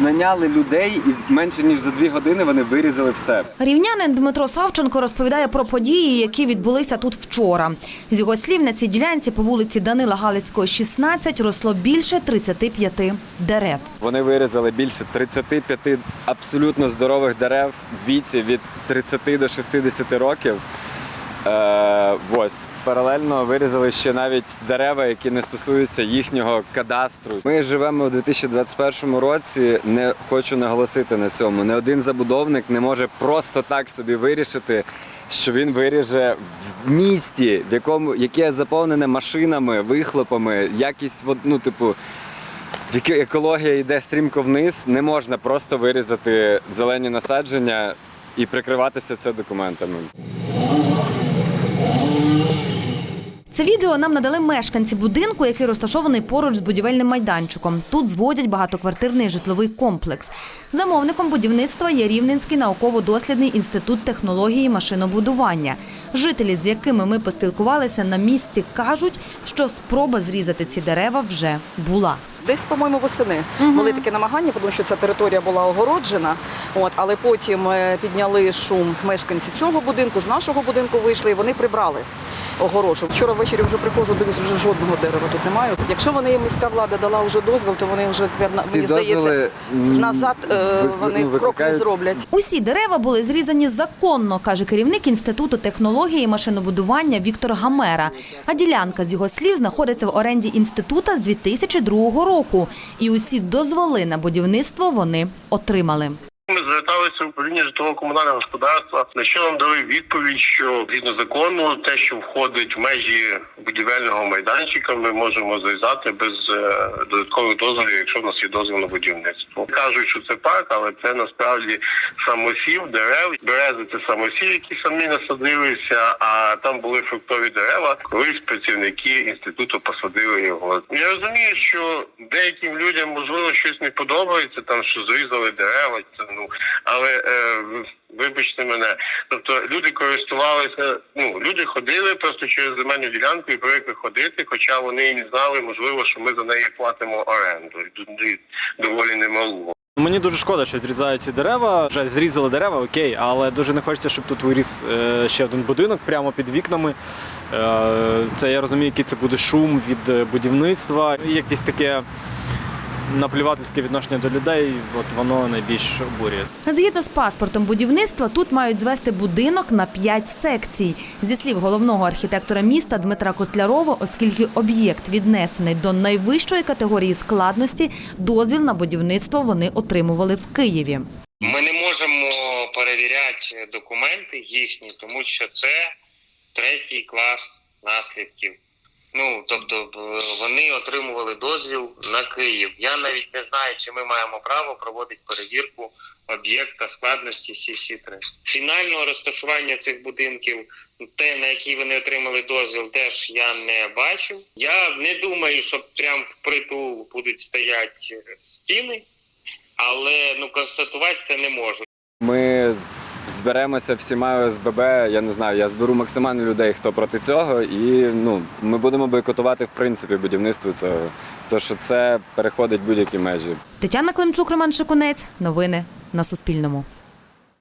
Наняли людей і менше ніж за дві години вони вирізали все. Рівнянин Дмитро Савченко розповідає про події, які відбулися тут вчора. З його слів, на цій ділянці по вулиці Данила Галицького, 16, росло більше 35 дерев. Вони вирізали більше 35 абсолютно здорових дерев в віці від 30 до 60 років. Е, ось. Паралельно вирізали ще навіть дерева, які не стосуються їхнього кадастру. Ми живемо у 2021 році. Не хочу наголосити на цьому. Не один забудовник не може просто так собі вирішити, що він виріже в місті, в якому яке заповнене машинами, вихлопами, якість ну, типу, в екологія йде стрімко вниз, не можна просто вирізати зелені насадження і прикриватися це документами. Це відео нам надали мешканці будинку, який розташований поруч з будівельним майданчиком. Тут зводять багатоквартирний житловий комплекс. Замовником будівництва є Рівненський науково-дослідний інститут технології машинобудування. Жителі, з якими ми поспілкувалися на місці, кажуть, що спроба зрізати ці дерева вже була. Десь, по-моєму, восени були такі намагання, тому що ця територія була огороджена. От, але потім е, підняли шум мешканці цього будинку, з нашого будинку вийшли і вони прибрали огорошу. Вчора ввечері вже приходжу, дивлюсь, вже жодного дерева тут немає. Якщо вони їм міська влада дала вже дозвіл, то вони вже тепер на- мені здається назад е, вони ну, крок не зроблять. Усі дерева були зрізані законно, каже керівник інституту технології і машинобудування Віктор Гамера. А ділянка з його слів знаходиться в оренді інститута з 2002 року. І усі дозволи на будівництво вони отримали. Зверталися управління житлово-комунального господарства, на що нам дали відповідь, що згідно закону, те, що входить в межі будівельного майданчика, ми можемо зрізати без е, додаткових дозволів, якщо в нас є дозвіл на будівництво. Кажуть, що це парк, але це насправді самосів дерев. Берези це самосів, які самі насадилися. А там були фруктові дерева. Колись працівники інституту посадили його. Я розумію, що деяким людям можливо щось не подобається, там що зрізали дерева. Це ну але е, вибачте мене. Тобто люди користувалися. Ну люди ходили просто через земельну ділянку і привикли ходити, хоча вони і не знали, можливо, що ми за неї платимо оренду і доволі немалу. Мені дуже шкода, що зрізають ці дерева. Вже зрізали дерева, окей, але дуже не хочеться, щоб тут виріс е, ще один будинок прямо під вікнами. Е, Це я розумію, який це буде шум від е, будівництва. І Якесь таке наплівательське відношення до людей, от воно найбільш обурює. Згідно з паспортом будівництва, тут мають звести будинок на п'ять секцій. Зі слів головного архітектора міста Дмитра Котлярова, оскільки об'єкт віднесений до найвищої категорії складності, дозвіл на будівництво вони отримували в Києві. Ми не можемо перевіряти документи їхні, тому що це третій клас наслідків. Ну тобто вони отримували дозвіл на Київ. Я навіть не знаю, чи ми маємо право проводити перевірку об'єкта складності CC3. Фінального розташування цих будинків, те на які вони отримали дозвіл, теж я не бачу. Я не думаю, що прям впритул будуть стояти стіни, але ну констатувати це не можу. Ми зберемося всіма ОСББ. Я не знаю, я зберу максимально людей, хто проти цього, і ну ми будемо бойкотувати в принципі будівництво цього. То що це переходить будь-які межі. Тетяна Климчук, Роман Шикунець. Новини на Суспільному.